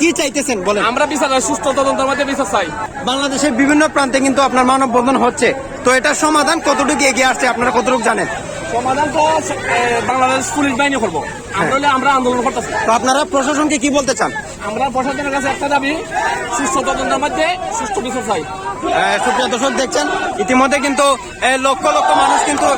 কি চাইতেছেন? বলেন। আমরা বিচার সুস্থ তদন্তের মধ্যে বিচার চাই। বাংলাদেশের বিভিন্ন প্রান্তে কিন্তু আপনার মানববন্ধন হচ্ছে। তো এটার সমাধান কতটুকু এগিয়ে আসছে আপনারা কতটুকু জানেন? সমাধান তো বাংলাদেশ পুলিশ বাহিনী করব। আমরা হলে আমরা আন্দোলন করতেছি। তো আপনারা প্রশাসনকে কি বলতে চান? আমরা প্রশাসনের কাছে একটা দাবি সুস্থ তদন্তের মধ্যে সুস্থ বিচার চাই। সুপ্রিয় দর্শক দেখছেন? ইতিমধ্যে কিন্তু লক্ষ লক্ষ মানুষ কিন্তু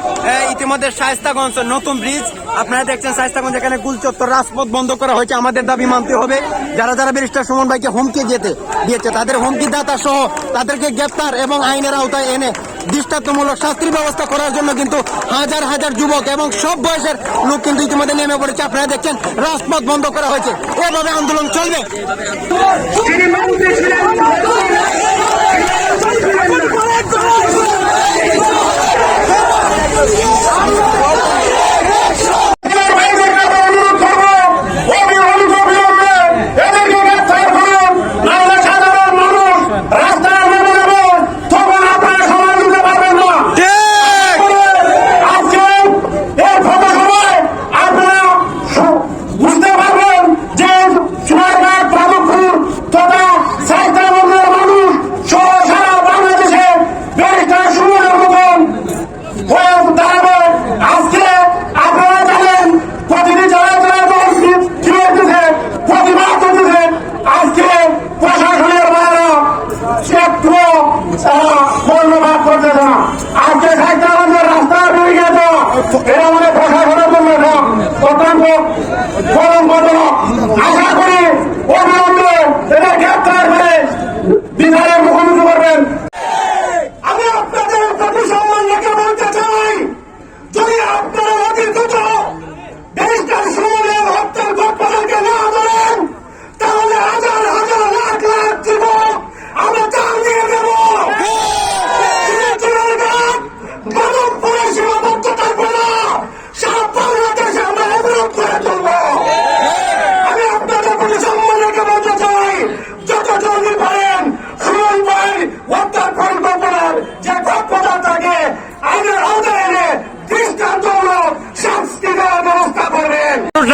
ইতিমধ্যে শায়স্তাগঞ্জ নতুন ব্রিজ আপনারা দেখছেন শায়স্তাগঞ্জ, এখানে গুলচত্বর রাজপথ বন্ধ করা হয়েছে। আমাদের দাবি মানতে হবে। যারা যারা ব্যারিস্টার সুমন ভাইকে হুমকি যেতে দিয়েছে, তাদের হুমকি দাতা সহ তাদেরকে গ্রেপ্তার এবং আইনের আওতায় এনে দৃষ্টান্তমূলক শাস্তির ব্যবস্থা করার জন্য কিন্তু হাজার হাজার যুবক এবং সব বয়সের লোক কিন্তু ইতিমধ্যে নেমে পড়েছে। আপনারা দেখছেন, রাজপথ বন্ধ করা হয়েছে। এভাবে আন্দোলন চলবে করব অতি অনতিবিলম্বে এদেরকে গ্রেফতার করুন নাহলে সাধারণ মানুষ রাস্তায় নেমে যাবে তখন আপনারা সমাজ দিতে পারবেন না আজকে এই পথসভায় আপনারা সু- বুঝতে পারবেন যে চুয়ারঘাট রামপুর তথা সাইতাবন্দের মানুষ সহ সারা বাংলাদেশে ব্যারিস্টার সুমনের মতন হয়ে দাঁড়াবে আজকে আপনারা জানেন প্রতিটি জেলায় জেলায় দল কি- কি হইতেছে প্রতিবাদ করতেছে আজকে প্রশাসনের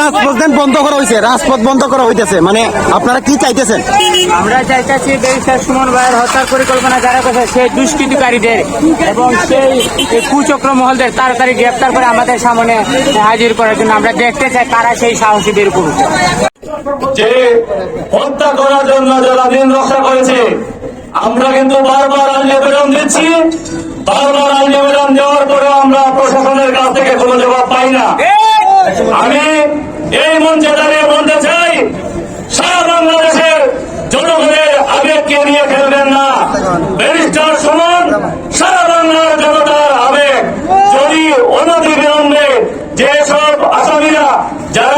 রাজপথ দেন বন্ধ করা হয়েছে রাজপথ বন্ধ করা হইতেছে মানে আপনারা কি চাইতেছেন? আমরা চাইতেছি ব্যারিস্টার সুমন ভাইয়ের হত্যার পরিকল্পনা যারা করছে সেই দুষ্কৃতিকারীদের এবং সেই কুচক্র মহলদের তাড়াতাড়ি গ্রেপ্তার করে আমাদের সামনে হাজির করার জন্য আমরা দেখতে চাই কারা সেই সাহসী বের করুক। যে হত্যা করার জন্য যারা দিন রক্ষা করেছে আমরা কিন্তু বারবার আইন নিবেদন দিচ্ছি। বারবার আইন নিবেদন দেওয়ার পরেও আমরা প্রশাসনের কাছ থেকে কোনো জবাব পাই না। আমি এই মঞ্চে দাঁড়িয়ে বলতে চাই, সারা বাংলাদেশের জনগণের আবেগকে নিয়ে খেলবেন না? ব্যারিস্টার সমান, সারা বাংলার জনতার আবেগ। যদি অনতিবিলম্বে যেসব আসামিরা যারা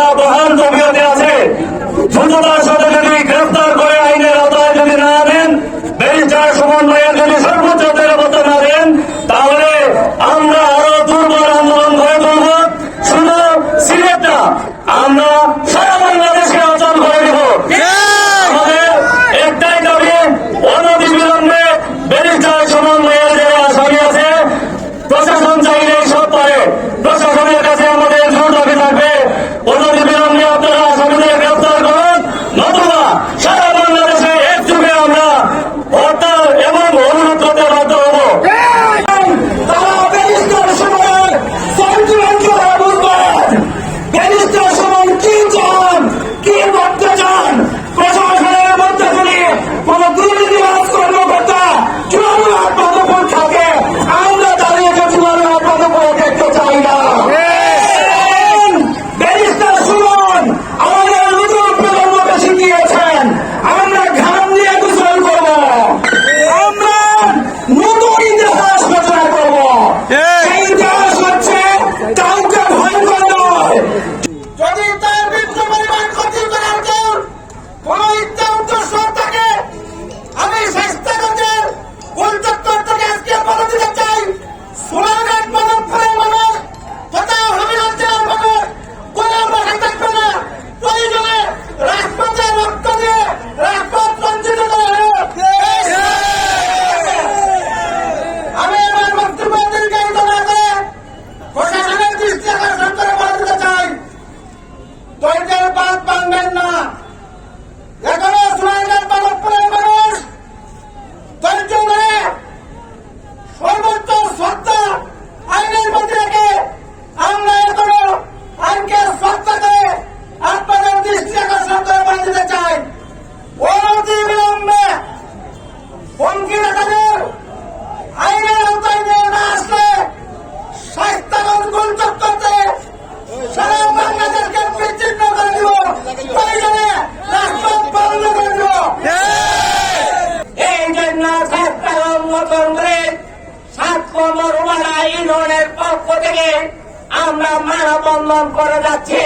আমরা মানববন্ধন করে যাচ্ছি।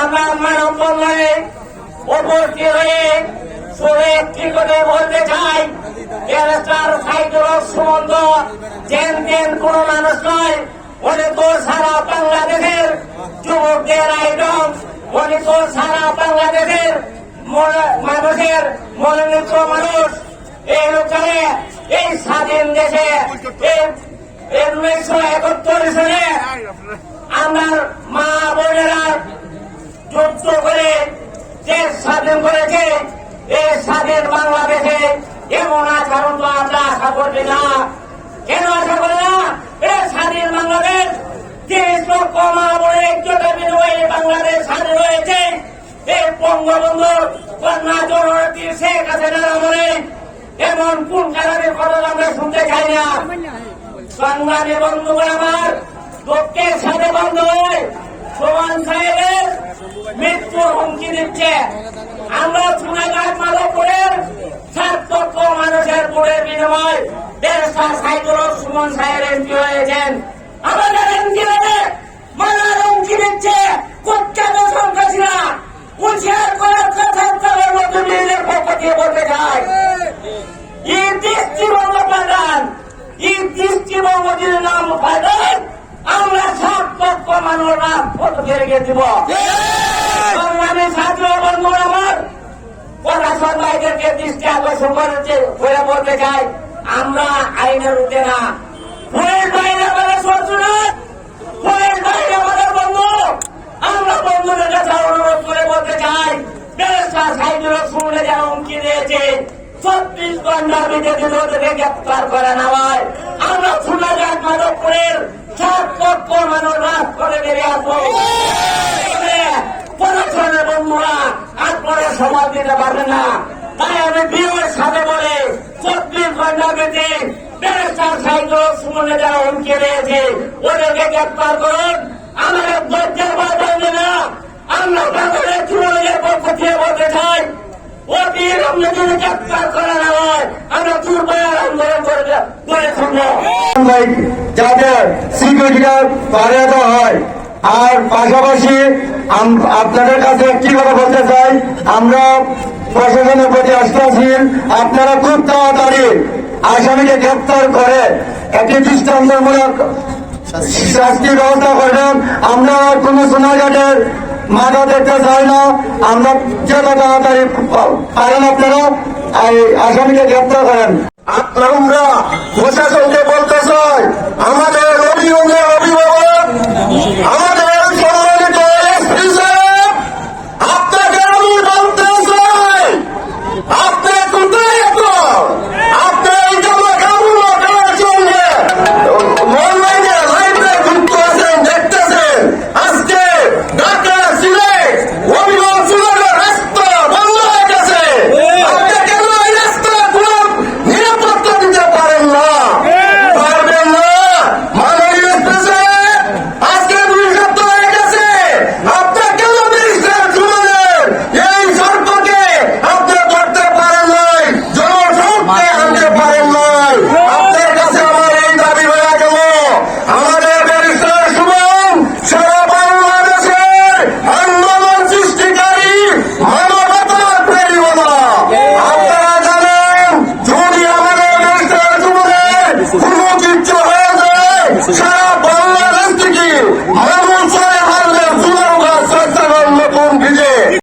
আমরা মানববন্ধনে উপস্থিত হয়ে সুরে একটি করে বলতে চাই ব্যারিস্টার সাইদুর সুমন্ত জেন জেন কোন মানুষ নয় উনি তো সারা বাংলাদেশের যুবকদের আইডল উনি তো সারা বাংলাদেশের মন- মানুষের মনোনীত মানুষ, এই লোকটাকে এই স্বাধীন দেশে, এই- এই উনিশশো একাত্তর সালে আমার মা বোনেরা যুদ্ধ করে দেশ স্বাধীন করেছে। এই স্বাধীন বাংলাদেশে এমন আচরণ তো আমরা আশা করছি না। কেন আশা করি না? এই স্বাধীন বাংলাদেশ তিরিশ লক্ষ মা বোনের একজোটের বিনিময়ে বাংলাদেশ স্বাধীন হয়েছে। এই বঙ্গবন্ধু কন্যা জননেত্রী শেখ হাসিনার আমলে এমন কোন কারণের কথা আমরা শুনতে চাই না? সংগ্রামী বন্ধুগণ আমার, দুঃখের সাথে বন্ধ হয় সোমান সাহেবের মৃত্যুর হুমকি দিচ্ছে। আমরা সোনাঘাট মাধবপুরের লক্ষ মানুষের ভোটের বিনিময় দেড়শো সাইকেল সুমন সাহেব এমপি হয়েছেন। আমাদের এমপি মানার হুমকি দিচ্ছে। কুখ্যাত সন্ত্রাসীরা উচিয়ার করার কথা তাদের মধ্যে নিজের পক্ষ দিয়ে বলতে চায় যদি নাম প্রধান আমরা সাত পক্ষ মানুষ নাম কত ফেরে গেছিব সংগ্রামী ছাত্র বন্ধু আমার প্রশাসন ভাইদেরকে দৃষ্টি আকর্ষণ করেছে করে বলতে চাই আমরা আইনের উঠে না। পুলিশ বাইরে আমাদের শত্রু না। পুলিশ বাইরে আমাদের বন্ধু। আমরা বন্ধুদের কাছে অনুরোধ করে বলতে চাই হুমকি দিয়েছে চব্বিশ ঘণ্টার ভিতরে যদি ওদেরকে গ্রেপ্তার করে না হয় আমরা সোনাঘাট মাধবপুরের সাত লক্ষ মানুষ রাত করে বেরিয়ে আসব পড়াশোনার বন্ধুরা আর পরে সমাজ দিতে পারবে না। তাই আমি বিয়ের সাথে বলে চব্বিশ ঘণ্টা বেঁচে ব্যারিস্টার সাইকেল সুমনে যারা হুমকি দিয়েছে। ওদেরকে গ্রেপ্তার করুন। আমাদের না, আমরা বলতে চাই আমরা যদি গ্রেপ্তার করা না হয়। আমরা আন্দোলন করে বাড়িয়ে দেওয়া হয়। আর পাশাপাশি আপনাদের কাছে একটি কথা বলতে চাই। আমরা প্রশাসনের প্রতি আশ্বাসীন আপনারা খুব তাড়াতাড়ি আসামিকে গ্রেপ্তার করে একটি দৃষ্টান্তমূলক শাস্তির ব্যবস্থা করবেন। আমরা কোনো সোনাঘাটের মাথা দেখতে চাই না। আমরা যত তাড়াতাড়ি পারেন আপনারা আসামিকে গ্রেপ্তার করেন। আমরা প্রশাসনকে বলতে চাই, আমাদের অভিভাবক আমাদের